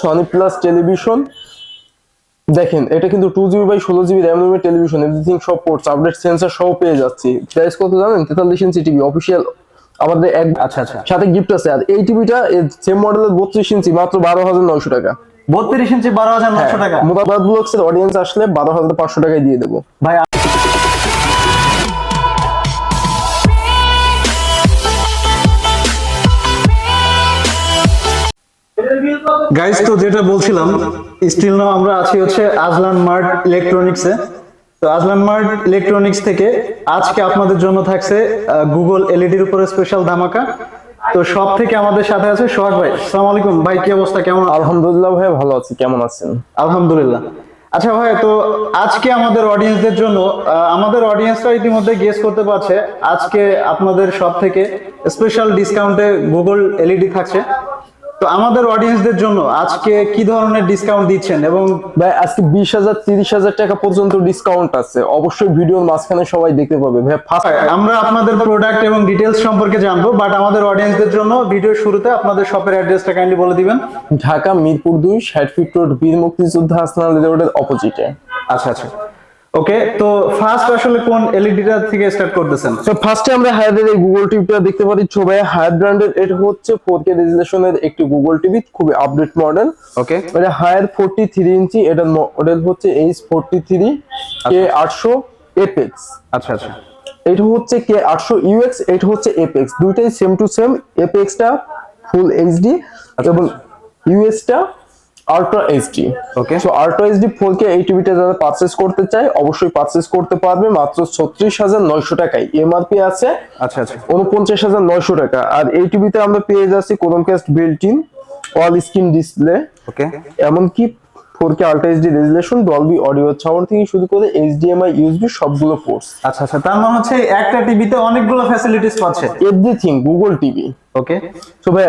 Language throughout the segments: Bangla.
সনি প্লাস টেলিভিশন দেখেন এটা কিন্তু টু জিবি বাই ষোলো জিবি র্যাম রুমের টেলিভিশন এভরিথিং সব পোর্টস আপডেট সেন্সর সহ পেয়ে যাচ্ছি। প্রাইস কত জানেন? তেতাল্লিশ ইঞ্চি টিভি অফিসিয়াল আমাদের এক আচ্ছা আচ্ছা। সাথে গিফট আছে। আর এই টিভিটা সেম মডেলের বত্রিশ ইঞ্চি মাত্র বারো হাজার নয়শো টাকা। বত্রিশ ইঞ্চি বারো হাজার নশো টাকা? মোবাইল ব্লগস এর অডিয়েন্স আসলে বারো হাজার পাঁচশো টাকায় দিয়ে দেবো। ভাই গাইস তো যেটা বলছিলাম স্টিল নাও আমরা আছি হচ্ছে আজলান মার্ট ইলেকট্রনিক্সে তো আজলান মার্ট ইলেকট্রনিক্স থেকে আজকে আপনাদের জন্য থাকছে গুগল এলইডির উপরে স্পেশাল ধামাকা। তো সব থেকে আমাদের সাথে আছে সোহাগ ভাই। আসসালামু আলাইকুম। ভাই কি অবস্থা? কেমন? আলহামদুলিল্লাহ ভাই ভালো আছি। কেমন আছেন? আলহামদুলিল্লাহ। আচ্ছা ভাই তো আজকে আমাদের অডিয়েন্সদের জন্য আমাদের অডিয়েন্সরা ইতিমধ্যে গেস করতে পারছে আজকে আপনাদের সব থেকে স্পেশাল ডিসকাউন্টে গুগল এলইডি থাকছে। তো আমাদের অডিয়েন্সদের জন্য আজকে কি ধরনের ডিসকাউন্ট দিচ্ছেন এবং ভাই আজকে বিশ হাজার তিরিশ হাজার টাকা পর্যন্ত ডিসকাউন্ট আছে। অবশ্যই ভিডিওর মাঝখানে সবাই দেখতে পাবে। ভাই ফার্স্ট আমরা আপনাদের প্রোডাক্ট এবং ডিটেলস সম্পর্কে জানব বাট আমাদের অডিয়েন্সদের জন্য ভিডিও শুরুতে আপনাদের শপের অ্যাড্রেসটা কাইন্ডলি বলে দিবেন। ঢাকা মিরপুর দুই ষাট ফিট রোড বীর মুক্তিযোদ্ধা হাসনাল রোডের অপোজিটে আচ্ছা আচ্ছা। ওকে তো ফার্স্ট আসলে কোন এলইডিটা থেকে স্টার্ট করতেছেন? তো ফার্স্টে আমরা হায়ারের এই গুগল টিভিটা দেখতে পারি। ছবি হায়ার ব্র্যান্ডের এটা হচ্ছে ফোর কে রেজুলেশনের একটি গুগল টিভি খুবই আপডেট মডেল ওকে এটা হায়ার ফোরটি থ্রি ইঞ্চি এটার মডেল হচ্ছে এইচ ফোরটি থ্রি কে আটশো এপেক্স আচ্ছা আচ্ছা। এটা হচ্ছে কে আটশো ইউএক্স এটা হচ্ছে এপেক্স দুইটাই সেম টু সেম এপেক্সটা ফুল এইচডি এবং ইউএসটা ultra HD okay so ultra HD four K এই টিভিটা যারা পারচেস করতে চায় অবশ্যই পারচেস করতে পারবে মাত্র ছত্রিশ হাজার নয়শো টাকায়। এমআরপি আছে। আচ্ছা আচ্ছা। উনপঞ্চাশ হাজার নয়শো টাকা। আর এই টিভিতে আমরা পেয়ে যাচ্ছি Chromecast built in all screen display okay এমনকি four K ultra HD resolution Dolby audio sound থেকে শুরু করে এইচডিএমআই ইউএসবি সবগুলো পোর্টস আচ্ছা আচ্ছা। তার মানে হচ্ছে একটা টিভিতে অনেকগুলো ফ্যাসিলিটিস পাচ্ছে। Everything Google TV okay so ভাই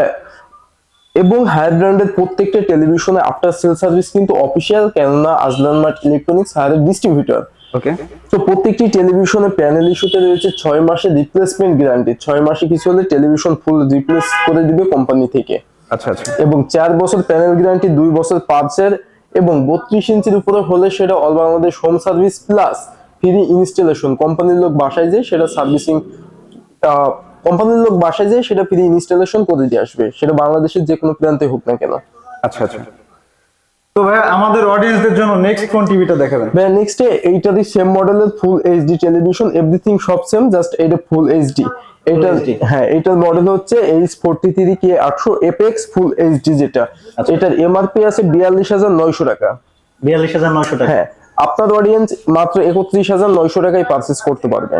এবং হায়ার ব্র্যান্ডের প্রত্যেকটা টেলিভিশনে আফটার সেল সার্ভিস কিন্তু অফিসিয়াল কেননা আজলান মার্ট ইলেকট্রনিক্স হায়ারের ডিস্ট্রিবিউটর ওকে তো প্রত্যেকটি টেলিভিশনে প্যানেল ইস্যুতে রয়েছে ছয় মাসের রিপ্লেসমেন্ট গ্যারান্টি ছয় মাসে কিছু হলে টেলিভিশন ফুল রিপ্লেস করে দিবে কোম্পানি থেকে। আচ্ছা আচ্ছা। এবং চার বছর প্যানেল গ্যারান্টি দুই বছর পার্টসের এবং বত্রিশ ইঞ্চির উপরে হলে সেটা all Bangladesh home service plus free installation কোম্পানির লোক বাসায় যায় সেটা সার্ভিসিং কোম্পানির লোক বাসায় যায় সেটা ফ্রি ইনস্টলেশন করে দিয়ে আসবে। সেটা বাংলাদেশের যে কোনো প্রান্তে হোক না কেন। আচ্ছা আচ্ছা। তো ভাই আমাদের অডিয়েন্সদের জন্য নেক্সট কোন টিভিটা দেখাবেন? ভাই নেক্সট এইটারই সেম মডেলের ফুল এইচডি টেলিভিশন এভরিথিং সব সেম জাস্ট এটা ফুল এইচডি এটা হ্যাঁ এটার মডেল হচ্ছে এইচ ফোরটি থ্রি কে আটশো এপেক্স ফুল এইচডি যেটা। আচ্ছা। এটার এমআরপি আছে বিয়াল্লিশ হাজার নয়শো টাকা। বিয়াল্লিশ হাজার নশো টাকা। হ্যাঁ আপনার অডিয়েন্স মাত্র একত্রিশ হাজার নয়শো টাকায় পারচেস করতে পারবে।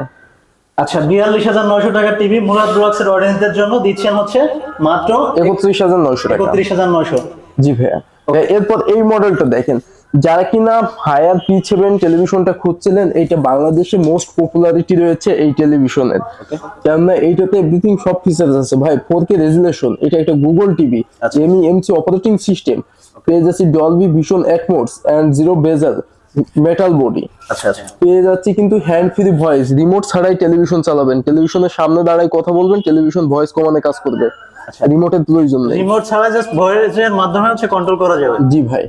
আচ্ছা বিয়াল্লিশ হাজার নশো টাকার টিভি মুরাদ ব্লগস এর অডিয়েন্সদের জন্য দিচ্ছেন হচ্ছে মাত্র একত্রিশ হাজার নয়শো টাকা। একত্রিশ হাজার নশো জি ভাইয়া। এরপর এই মডেলটা দেখেন। যারা কিনা হায়ার পি সেভেন টেলিভিশনটা খুঁজছিলেন এইটা বাংলাদেশে মোস্ট পপুলারিটি রয়েছে এই টেলিভিশনের কেননা এইটাতে এভরিথিং সব ফিচার্স আছে। ভাই ফোর কে রেজুলেশন এটা একটা Google TV. M E M C operating system পেয়ে যাচ্ছি Dolby vision একমোডস and zero bezel metal body আচ্ছা আচ্ছা। পেয়ে যাচ্ছি কিন্তু হ্যান্ড ফ্রি ভয়েস রিমোট ছাড়াই টেলিভিশন চালাবেন। টেলিভিশনের সামনে দাঁড়ায় কথা বলবেন টেলিভিশন ভয়েস কমানে কাজ করবে। রিমোটের প্রয়োজন নেই। রিমোট ছাড়া জাস্ট ভয়েসের মাধ্যমে হচ্ছে কন্ট্রোল করা যাবে। জি ভাই।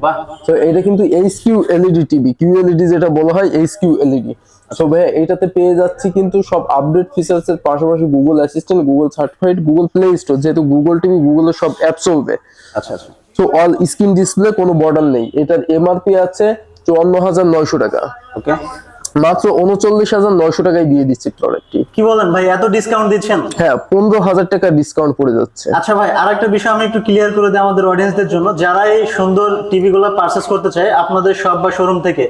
তো এটা কিন্তু H Q LED TV Q LED যেটা বলা হয় এইচ কিউ এলইডি সো ভাই এটাতে পেয়ে যাচ্ছি কিন্তু সব আপডেট ফিচার্স এর পাশাপাশি Google assistant Google certified Google Play Store যেহেতু গুগল টিভি গুগলের সব অ্যাপ চলবে। আচ্ছা আচ্ছা। সো অল স্ক্রিন ডিসপ্লে কোনো বর্ডার নেই। এটার এমআরপি আছে চুয়ান্ন হাজার নয়শো টাকা। ওকে। মাত্র উনচল্লিশ হাজার নয়শো টাকায় দিয়ে দিচ্ছি প্রোডাক্টটি কি বলেন ভাই এত ডিসকাউন্ট দিচ্ছেন? হ্যাঁ পনেরো হাজার টাকা ডিসকাউন্ট পড়ে যাচ্ছে। আচ্ছা ভাই আরেকটা বিষয় আমি একটু ক্লিয়ার করে দিই আমাদের অডিয়েন্সদের জন্য। যারা এই সুন্দর টিভি গুলো পারচেস করতে চায় আপনাদের শপ বা শোরুম থেকে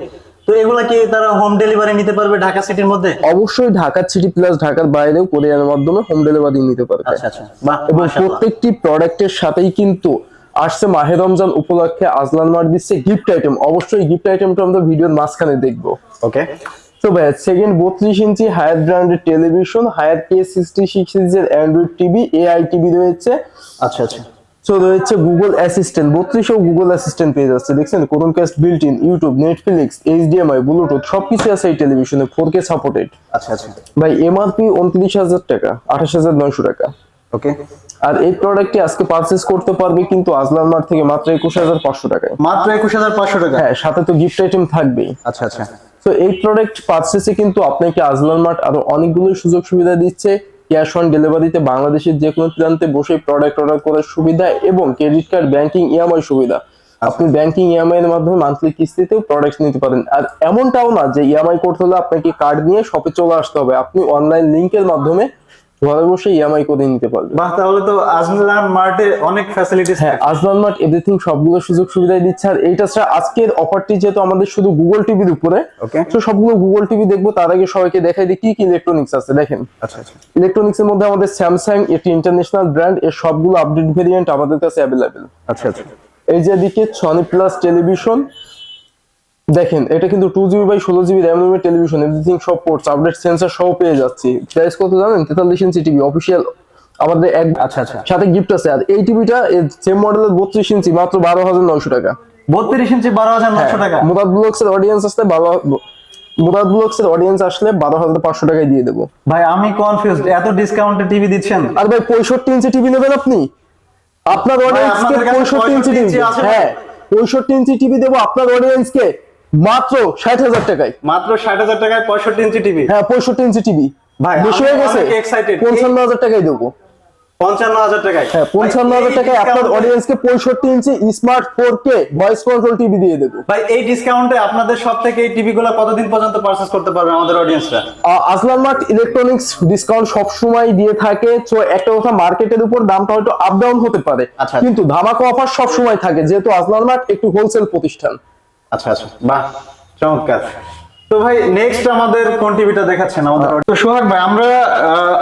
তো এগুলা কি তারা হোম ডেলিভারি নিতে পারবে ঢাকা সিটির মধ্যে? অবশ্যই ঢাকার সিটি প্লাস ঢাকার বাইরেও কোরিয়ার মাধ্যমে হোম ডেলিভারি নিতে পারবে। আচ্ছা আচ্ছা। এবং প্রত্যেকটি প্রোডাক্টের সাথেই কিন্তু আসছে মাহে রমজান উপলক্ষে আজলান মার দিচ্ছে গিফট আইটেম অবশ্যই গিফট আইটেমটা আমরা ভিডিওর মাঝখানে দেখব। ওকে তো ভাই সেকেন্ড বত্রিশ ইঞ্চি হায়ার ব্র্যান্ডের television Haier K sixty six সিরিজের অ্যান্ড্রয়েড টিভি এআই টিভি রয়েছে। আচ্ছা আচ্ছা। তো রয়েছে গুগল অ্যাসিস্ট্যান্ট বত্রিশেও গুগল অ্যাসিস্ট্যান্ট পেয়ে যাচ্ছে দেখছেন? Chromecast built in YouTube Netflix HDMI Bluetooth সবকিছু আছে এই টেলিভিশনে ফোর কে সাপোর্টেড আচ্ছা আচ্ছা। ভাই এমআরপি উনত্রিশ হাজার টাকা আঠাশ হাজার নয়শো টাকা। ওকে আর এই প্রোডাক্টটি আজকে পারচেস করতে পারবে কিন্তু আজলান মার্ট থেকে মাত্র একুশ হাজার পাঁচশো টাকায়। মাত্র একুশ হাজার পাঁচশো টাকা? হ্যাঁ সাথে তো গিফট আইটেম থাকবেই। আচ্ছা আচ্ছা। তো এই প্রোডাক্ট পারচেসে কিন্তু আপনাকে আজলান মার্ট আরও অনেকগুলো সুযোগ সুবিধা দিচ্ছে। ক্যাশ অন ডেলিভারিতে বাংলাদেশের যে কোনো প্রান্তে বসে প্রোডাক্ট অর্ডার করার সুবিধা এবং ক্রেডিট কার্ড ব্যাংকিং ইএমআই সুবিধা। আপনি ব্যাংকিং ইএমআই এর মাধ্যমে মান্থলি কিস্তিতেও প্রোডাক্ট নিতে পারেন। আর এমনটাও না যে ইএমআই করতে হলে আপনাকে কার্ড নিয়ে শপে চলে আসতে হবে। আপনি অনলাইন লিংকের মাধ্যমে ঘরে বসে ইএমআই করে নিতে পারবেন বাহ তাহলে তো আজলান মার্টে অনেক ফ্যাসিলিটিস হ্যাঁ আজলান মার্ট এভরিথিং সবগুলো সুযোগ সুবিধাই দিচ্ছে। আর এইটা ছাড়া আজকের অফারটি যেহেতু আমাদের শুধু গুগল টিভির উপরে. তো সবগুলো গুগল টিভি দেখব তার আগে সবাইকে দেখাই দিই কি কি ইলেকট্রনিক্স আছে দেখেন। আচ্ছা আচ্ছা। ইলেকট্রনিক্স এর মধ্যে আমাদের স্যামসাং এটি ইন্টারন্যাশনাল ব্র্যান্ড এর সবগুলো আপডেট ভেরিয়েন্ট আমাদের কাছে অ্যাভেলেবেল আচ্ছা আচ্ছা। এই যে দিকে সনি প্লাস টেলিভিশন দেখেন এটা কিন্তু টু জিবি বাই ষোলো জিবি র্যাম রোমের টেলিভিশন এভরিথিং সব পোর্টস আপডেট সেন্সার সহ পেয়ে যাচ্ছি। প্রাইস কত জানেন? তেতাল্লিশ ইঞ্চি টিভি অফিসিয়াল আমাদের এক আচ্ছা আচ্ছা। সাথে গিফট আছে। আর এই টিভিটা সেম মডেলের বত্রিশ ইঞ্চি মাত্র বারো হাজার নয়শো টাকা। বত্রিশ ইঞ্চি বারো হাজার হ্যাঁ, নশো টাকা। মুরাদ ব্লগস এর অডিয়েন্স আসলে বারো মুরাদ ব্লগস এর অডিয়েন্স আসলে বারো হাজার পাঁচশো টাকায় দিয়ে দেবো। ভাই আমি কনফিউজড এত ডিসকাউন্টে টিভি দিচ্ছেন? আর ভাই পঁয়ষট্টি ইঞ্চি টিভি নেবেন আপনি? আপনার আপনাদের কাছে পঁয়ষট্টি ইঞ্চি টিভি হ্যাঁ পঁয়ষট্টি ইঞ্চি টিভি দেবো আপনার অডিয়েন্সকে মাত্র ষাট হাজার টাকায়। মাত্র ষাট হাজার টাকায় পঁয়ষট্টি ইঞ্চি টিভি। হ্যাঁ পঁয়ষট্টি ইঞ্চি টিভি। ভাই, বেশি হয়ে গেছে? পঞ্চান্ন হাজার টাকায় দেবো। পঞ্চান্ন হাজার টাকায়। হ্যাঁ পঞ্চান্ন হাজার টাকায় আপনার অডিয়েন্সকে পঁয়ষট্টি ইঞ্চি smart four K voice control TV দিয়ে দেবো। ভাই এই ডিসকাউন্টে আপনাদের সব থেকে এই টিভি গুলো কতদিন পর্যন্ত পারচেস করতে পারবে আমাদের অডিয়েন্সরা ah, Aslan mart electronics discount সবসময় দিয়ে থাকে। তো একটা কথা মার্কেটের উপর দামটা হয়তো আপ ডাউন হতে পারে। আচ্ছা। কিন্তু ধামাকা অফার সবসময় থাকে যেহেতু আসলান মার্ট একটু হোলসেল প্রতিষ্ঠান। আচ্ছা আচ্ছা। বাহ চমৎকার। তো ভাই নেক্সট আমাদের কোন টিভিটা দেখাচ্ছেন? আমাদের তো সোহাগ ভাই আমরা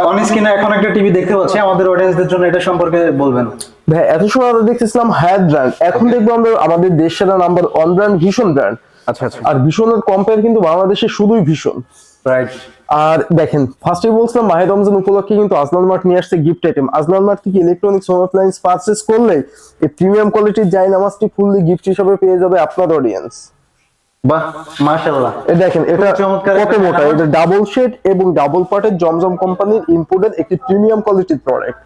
অন স্ক্রিনে এখন একটা টিভি দেখতে পাচ্ছি। আমাদের অডিয়েন্সদের জন্য এটা সম্পর্কে বলবেন। ভাই এত সময় আমরা দেখতেছিলাম হায়ার ব্র্যান্ড এখন দেখব আমরা আমাদের দেশ সেরা নাম্বার ওয়ান ব্র্যান্ড ভীষণ ব্র্যান্ড আচ্ছা আচ্ছা। আর ভীষণের কম্পেয়ার কিন্তু বাংলাদেশে শুধুই ভীষণ। রাইট আর দেখেন ফার্স্টে বলছিলাম মাহে রমজান উপলক্ষে কিন্তু আজলান মার্ট নিয়ে আসছে গিফট আইটেম আজলান মার্ট থেকে ইলেকট্রনিক্স হোম অ্যাপ্লায়েন্স পারচেস করলে এই প্রিমিয়াম কোয়ালিটির জাই নামাজটি ফুললি গিফট হিসেবে পেয়ে যাবে আপনার অডিয়েন্স বাহ মাশাআল্লাহ। এ দেখেন এটা কত মোটা এটা ডাবল শেড এবং ডাবল পার্টের জমজম কোম্পানির একটি প্রিমিয়াম কোয়ালিটির প্রোডাক্ট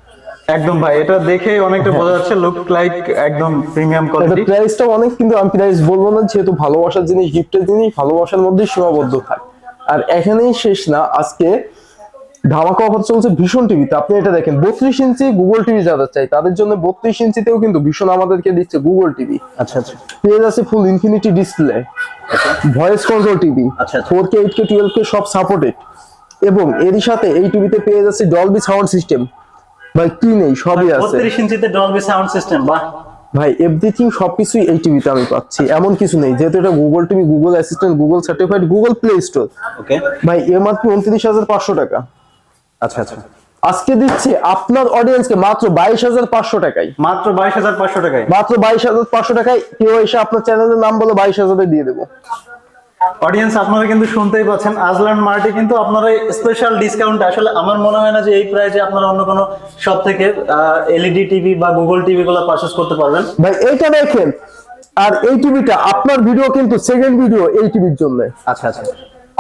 একদম ভাই এটা দেখে অনেকটা বোঝা যাচ্ছে লুক লাইক একদম প্রিমিয়াম কোয়ালিটি প্রাইসটা অনেক কিন্তু আমি প্রাইস বলব না যেহেতু ভালোবাসার জিনিস গিফটের জিনিস ভালোবাসার মধ্যেই সীমাবদ্ধ থাকে। আর এখানেই শেষ না আজকে ধামাকা অফার চলছে ভীষণ টিভিতে। আপনি এটা দেখেন বত্রিশ ইঞ্চি গুগল টিভি যাদের চাই তাদের জন্য বত্রিশ ইঞ্চিতেও কিন্তু ভীষণ আমাদেরকে দিচ্ছে গুগল টিভি। আচ্ছা আচ্ছা। পেয়ে যাচ্ছে full infinity display voice control TV আচ্ছা। Four K eight K twelve K সব সাপোর্টেড এবং এরই সাথে এই টিভিতে পেয়ে যাচ্ছে ডলবি সাউন্ড সিস্টেম ভাই কি নেই সবই আছে। 32 ইঞ্চিতে ডলবি সাউন্ড সিস্টেম বাহ। ভাই এভরিথিং সবকিছুই এই টিভিতে আমি পাচ্ছি। এমন কিছু নেই যেহেতু এটা Google TV Google assistant Google certified Google Play Store okay ভাই এমআরপি উনত্রিশ হাজার পাঁচশো টাকা। আচ্ছা আচ্ছা। আজকে দিচ্ছে আপনার অডিয়েন্সকে মাত্র বাইশ হাজার পাঁচশো টাকায়। মাত্র বাইশ হাজার পাঁচশো টাকায়? মাত্র বাইশ হাজার পাঁচশো টাকায়। কেউ এসে আপনার চ্যানেলের নাম বলে বাইশ হাজারে দিয়ে দেবো। অডিয়েন্স আপনারা কিন্তু শুনতেই পাচ্ছেন। আজলান মার্টে কিন্তু আপনারা স্পেশাল ডিসকাউন্ট আসলে আমার মনে হয় না যে এই প্রাইজে আপনারা অন্য কোনো সব থেকে এলইডি টিভি বা গুগল টিভি গুলো পারচেজ করতে পারবেন। ভাই এইটা দেখেন। আর এই টিভিটা আপনার ভিডিও কিন্তু সেকেন্ড ভিডিও এই টিভির জন্য। আচ্ছা আচ্ছা।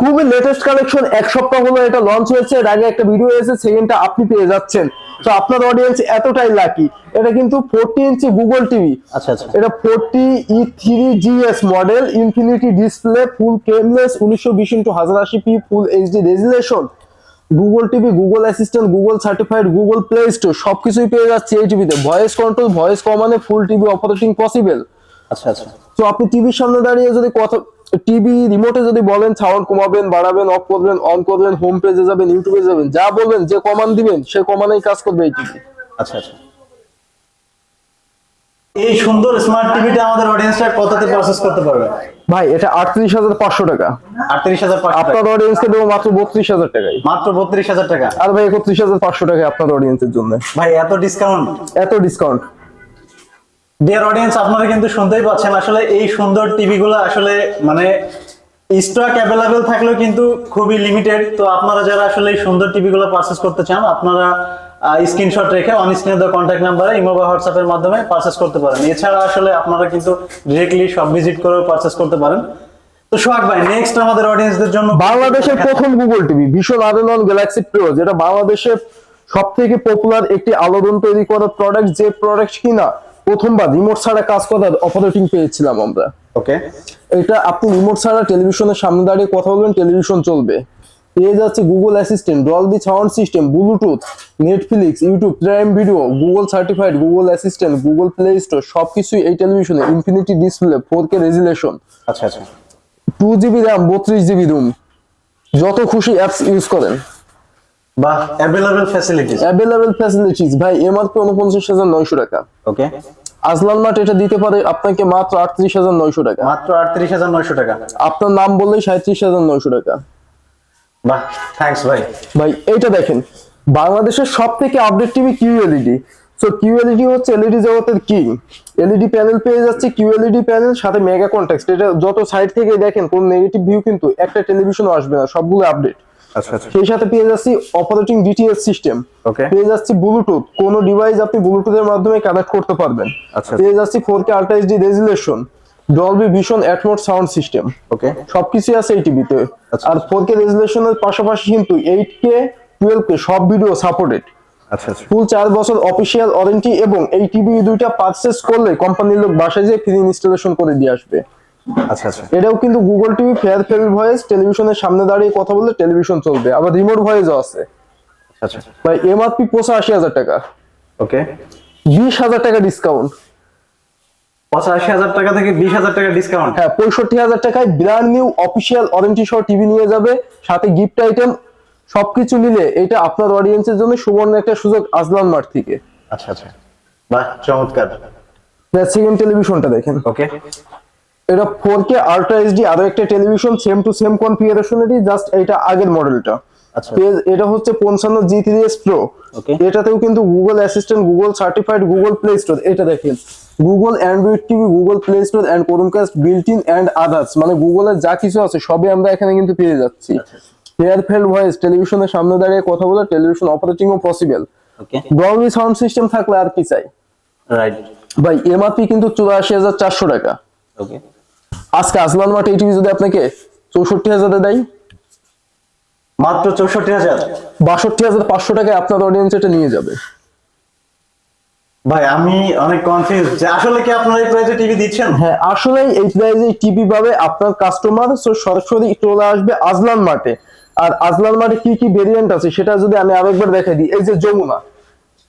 খুবই লেটেস্ট কালেকশন এক সপ্তাহ হলো এটা লঞ্চ হয়েছে এর আগে একটা ভিডিও এসে সেকেন্ডটা আপনি পেয়ে যাচ্ছেন। তো আপনার অডিয়েন্স এতটাই লাকি এটা কিন্তু ফোরটি ইঞ্চি গুগল টিভি আচ্ছা আচ্ছা। এটা forty E three GS model infinity display full কেমলেস উনিশশো বিশ ইন্টু হাজার আশি P full HD resolution Google TV Google assistant Google certified Google Play Store সবকিছুই পেয়ে যাচ্ছে এই টিভিতে voice control voice কমানে full TV operating possible আচ্ছা আচ্ছা। তো আপনি টিভির সামনে দাঁড়িয়ে যদি কথা টিভি রিমোটে যদি বলেন সাউন্ড কমাবেন বাড়াবেন অফ করবেন অন করবেন হোম পেজে যাবেন ইউটিউবে যাবেন যা বলবেন যে কমান দিবেন সে কমানেই কাজ করবে এই টিভি আচ্ছা আচ্ছা। এই সুন্দর স্মার্ট টিভিটা আমাদের অডিয়েন্সরা কততে প্রসেস করতে পারবে? ভাই এটা আটত্রিশ হাজার পাঁচশো টাকা। আটত্রিশ হাজার পাঁচশো আপনার টাকা অডিয়েন্সকে দেবো মাত্র বত্রিশ হাজার টাকায় মাত্র বত্রিশ হাজার টাকা। আর ভাই একত্রিশ হাজার পাঁচশো টাকায় আপনার অডিয়েন্সের জন্য। ভাই এত ডিসকাউন্ট এত ডিসকাউন্ট ডিয়ার অডিয়েন্স আপনারা কিন্তু শুনতেই পাচ্ছেন, আসলে এই সুন্দর টিভি গুলো আসলে মানে স্টক অ্যাভেলেবেল থাকলেও কিন্তু খুবই লিমিটেড তো আপনারা যারা আসলে এই সুন্দর টিভি গুলো পারচেস করতে চান, আপনারা স্ক্রিনশট রেখে অন স্ক্রিনে দেওয়া কন্ট্যাক্ট নাম্বারে ইমো বা হোয়াটসঅ্যাপের মাধ্যমে পারচেস করতে পারেন। এছাড়া আসলে আপনারা কিন্তু ডিরেক্টলি সব ভিজিট করেও পারচেস করতে পারেন। তো সোহাগ ভাই নেক্সট আমাদের অডিয়েন্সদের জন্য বাংলাদেশের প্রথম গুগল টিভি ভীষণ আরেনন গ্যালাক্সি প্রো যেটা বাংলাদেশের সব থেকে পপুলার একটি আলোড়ন তৈরি করা প্রোডাক্ট যে প্রোডাক্ট কিনা প্রথমবার রিমোট ছাড়া কাজ করার অপারেটিং পেয়েছিলাম আমরা। ওকে এটা আপনি রিমোট ছাড়া টেলিভিশনের সামনে দাঁড়িয়ে কথা বলবেন টেলিভিশন চলবে। পেয়ে যাচ্ছে Google assistant Dolby sound system Bluetooth Netflix YouTube Prime video Google certified Google assistant Google Play Store সবকিছুই এই টেলিভিশনে infinity display four K resolution আচ্ছা আচ্ছা। টু জিবি র্যাম বত্রিশ জিবি রুম যত খুশি অ্যাপস ইউজ করেন। বা অ্যাভেলেবল ফ্যাসিলিটিস অ্যাভেলেবেল ফ্যাসিলিটিস ভাই এমআরপি টাকা। ওকে আজলান এটা দিতে পারে আপনাকে মাত্র আটত্রিশ হাজার নয়শো টাকা। মাত্র আটত্রিশ হাজার নয়শো টাকা। আপনার নাম বললেই সাঁত্রিশ হাজার নয়শো টাকা। বাহ থ্যাঙ্কস ভাই। ভাই এইটা দেখেন বাংলাদেশের সব থেকে update TV QLED so QLED হচ্ছে এলইডি জগতের কিং এলইডি প্যানেল পেয়ে যাচ্ছে কিউএলইডি প্যানেল সাথে মেগা কন্ট্যাক্ট এটা যত সাইড থেকে দেখেন কোন নেগেটিভ ভিউ কিন্তু একটা টেলিভিশনও আসবে না সবগুলো আপডেট সেই সাথে পেয়ে যাচ্ছি অপারেটিং ডিটিএস সিস্টেম পেয়ে যাচ্ছি ব্লুটুথ কোন ডিভাইস আপনি ব্লুটুথের মাধ্যমে কানেক্ট করতে পারবেন। আচ্ছা। পেয়ে যাচ্ছি four K ultra HD resolution Dolby vision sound system okay সবকিছু আছে এই টিভিতে আচ্ছা। আর ফোর কে রেজুলেশনের পাশাপাশি কিন্তু এইট কে টুয়েলভ কে সব ভিডিও সাপোর্টেড আচ্ছা আচ্ছা। ফুল চার বছর অফিসিয়াল ওয়ারেন্টি এবং এই টিভি দুইটা পারচেস করলে কোম্পানির লোক বাসায় যেয়ে ফ্রি ইনস্টলেশন করে দিয়ে আসবে। আচ্ছা আচ্ছা। এটাও কিন্তু গুগল টিভি ফেয়ার ফেল ভয়েস টেলিভিশনের সামনে দাঁড়িয়ে কথা বললে টেলিভিশন চলবে। আবার রিমোট ভয়েসও আছে। আচ্ছা ভাই এমআরপি পঁচাশি হাজার টাকা। ওকে। বিশ হাজার টাকা ডিসকাউন্ট পঁচাশি হাজার টাকা থেকে বিশ হাজার টাকা ডিসকাউন্ট হ্যাঁ পঁয়ষট্টি হাজার টাকায় ব্র্যান্ড নিউ অফিসিয়াল ওয়ারেন্টি সহ টিভি নিয়ে যাবে সাথে গিফট আইটেম সবকিছু মিলে এটা আপনার অডিয়েন্সের জন্য সুবর্ণ একটা সুযোগ আজলান মার্ট থেকে। আচ্ছা আচ্ছা। বাহ চমৎকার। সেকেন্ড টেলিভিশনটা দেখেন। ওকে। এটা ফোর কে আল্ট্রা এইচডি আরও একটা টেলিভিশন সেম টু সেম কনফিগারেশনেরই জাস্ট এটা আগের মডেলটা আচ্ছা। এটা হচ্ছে পঞ্চান্ন জি থ্রি এস প্রো. এটাতেও কিন্তু Google assistant Google certified Google Play Store এটা দেখেন। Google Android TV Google Play Store and Chromecast built in and others মানে গুগলের যা কিছু আছে সবই আমরা এখানে কিন্তু পেয়ে যাচ্ছি। হেয়ার ফেল ভয়েস টেলিভিশনের সামনে দাঁড়িয়ে কথা বলে television অপারেটিংও possible okay Dolby sound system থাকলে আর কি চাই? রাইট ভাই এমআরপি কিন্তু চুরাশি হাজার চারশো টাকা। ওকে আজকে আসলান মাঠে এই টিভি যদি আপনাকে চৌষট্টি হাজারে দেয়? মাত্র চৌষট্টি হাজার। বাষট্টি হাজার পাঁচশো টাকায় আপনার অডিয়েন্স এটা নিয়ে যাবে। ভাই আমি অনেক কনফিউজ যে আসলে কি আপনারা এই প্রাইসে টিভি দিচ্ছেন? হ্যাঁ আসলে এই প্রাইজে টিভি পাবে আপনার কাস্টমার সরাসরি চলে আসবে আজলান মাঠে। আর আজলান মাঠে কি কি ভেরিয়েন্ট আছে সেটা যদি আমি আরেকবার দেখাই দিই এই যে যমুনা।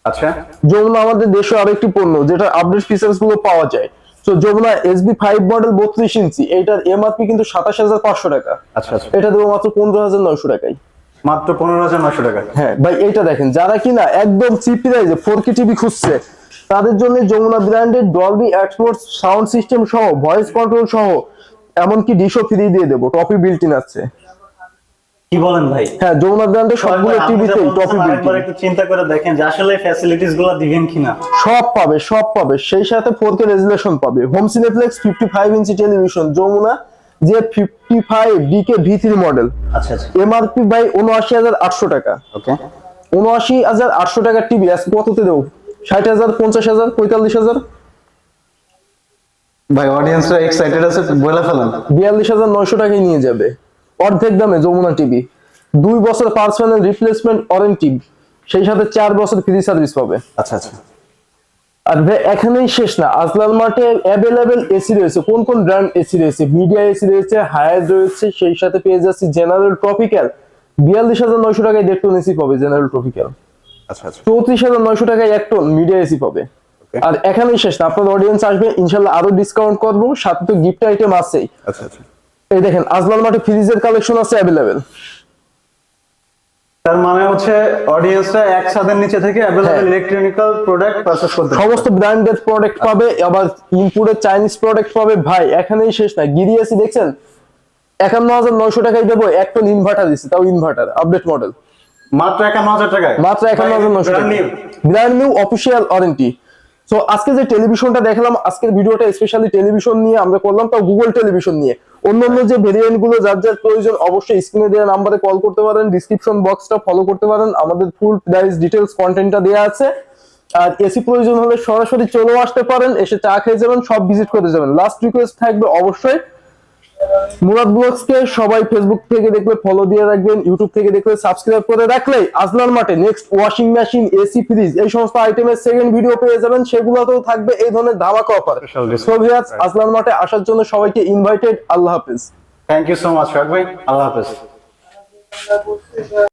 আচ্ছা। যমুনা আমাদের দেশে আরেকটি পণ্য যেটা আপডেট ফিচার্সগুলো পাওয়া যায়। তো যমুনা এসবি ফাইভ মডেল বত্রিশ ইঞ্চি এইটার এমআরপি কিন্তু সাতাশ হাজার পাঁচশো টাকা। আচ্ছা আচ্ছা। এটা দেবো মাত্র পনেরো হাজার নয়শো টাকায়। মাত্র পনেরো হাজার নশো টাকা হ্যাঁ ভাই এইটা দেখেন যারা কিনা একদম চিপ প্রাইজে ফোর কে টিভি খুঁজছে তাদের জন্য যমুনা ব্র্যান্ডের ডলবি অ্যাটমোস সাউন্ড সিস্টেম সহ ভয়েস কন্ট্রোল সহ এমনকি ডিশও ফ্রি দিয়ে দেবো টপি বিল্ট ইন আছে। কি বলেন ভাই? হ্যাঁ যমুনা ব্র্যান্ডের সবগুলো টিভিতেই টপি আরেকবার একটু চিন্তা করে দেখেন যে আসলে ফ্যাসিলিটিসগুলো দিবেন কিনা। সব পাবে সব পাবে। সেই সাথে ফোর কে রেজুলেশন পাবে। হোম সিনেপ্লেক্স ফিফটি ফাইভ ইঞ্চি টেলিভিশন যমুনা যে fifty five D K V model আচ্ছা আচ্ছা। এমআরপি হাজার আটশো টাকা। ওকে উনআশি হাজার আটশো টাকার টিভি আজকে কততে দেবো? ষাট হাজার পঞ্চাশ হাজার পঁয়তাল্লিশ হাজার? ভাই অডিয়েন্সরা এক্সাইটেড আছে বলে ফেলেন। বিয়াল্লিশ হাজার নয়শো টাকায় নিয়ে যাবে। অর্ধেক দামে যমুনা টিভি। দুই বছর পার্সোনাল রিপ্লেসমেন্ট ওয়ারেন্টি সেই সাথে চার বছর ফ্রি সার্ভিস পাবে। আচ্ছা আচ্ছা। আর এখানেই শেষ না। আজলাল মার্টে অ্যাভেলেবেল এসি রয়েছে। কোন কোন ব্র্যান্ড এসি রয়েছে? মিডিয়া এসি রয়েছে হায়ার রয়েছে সেই সাথে পেয়ে যাচ্ছি জেনারেল ট্রপিক্যাল বিয়াল্লিশ হাজার নয়শো টাকায় দেড় টন এসি পাবে জেনারেল ট্রপিক্যাল আচ্ছা আচ্ছা। চৌত্রিশ হাজার নয়শো টাকায় এক টন মিডিয়া এসি পাবে। আর এখানেই শেষ না। আপনার অডিয়েন্স আসবে ইনশাল্লাহ আরও ডিসকাউন্ট করব। সাথে তো গিফট আইটেম আছেই। আচ্ছা আচ্ছা। এই দেখেন আজলাল মাঠে ফ্রিজের কালেকশন আছে অ্যাভেলেবেল তার মানে হচ্ছে অডিয়েন্সরা এক ছাদের নিচে থেকে হ্যাঁ। ইলেকট্রনিক্যাল প্রোডাক্ট পারচেজ করতে। সমস্ত ব্র্যান্ডেড প্রোডাক্ট পাবে আবার ইম্পোর্টেড চাইনিজ প্রোডাক্ট পাবে। ভাই এখানেই শেষ না। গিরি এসি দেখছেন? একান্ন হাজার নয়শো টাকায় দেবো এক টন ইনভার্টার দিচ্ছে তাও ইনভার্টার আপডেট মডেল মাত্র একান্ন হাজার টাকায়। মাত্র একান্ন হাজার নয়শো টাকা brand new official warranty so আজকে যে টেলিভিশনটা দেখলাম, আজকের ভিডিওটা স্পেশালি টেলিভিশন নিয়ে আমরা করলাম, তাও গুগল টেলিভিশন নিয়ে। অন্যান্য যে ভেরিয়েন্টগুলো যার যার প্রয়োজন, অবশ্যই স্ক্রিনে দেওয়া নাম্বারে কল করতে পারেন ডিসক্রিপশন বক্সটা ফলো করতে পারেন। আমাদের ফুল প্রাইস ডিটেলস কন্টেন্টটা দেওয়া আছে। আর এসি প্রয়োজন হলে সরাসরি চলেও আসতে পারেন, এসে চা খেয়ে যাবেন, সব ভিজিট করে যাবেন। লাস্ট রিকোয়েস্ট থাকবে অবশ্যই মুরাদ ব্লগসকে সবাই ফেসবুক থেকে দেখলে ফলো দিয়ে রাখবেন ইউটিউব থেকে দেখলে সাবস্ক্রাইব করে রাখলে আজলার মাঠে next washing machine AC fridge এই সমস্ত আইটেমের সেকেন্ড ভিডিও পেয়ে যাবেন সেগুলোতেও থাকবে এই ধরনের ধামাকা অফার. সো ভিউয়ার্স আজলান মাঠে আসার জন্য সবাইকে ইনভাইটেড আল্লাহ হাফেজ। থ্যাংক ইউ সো মাচ ভাই আল্লাহ হাফেজ.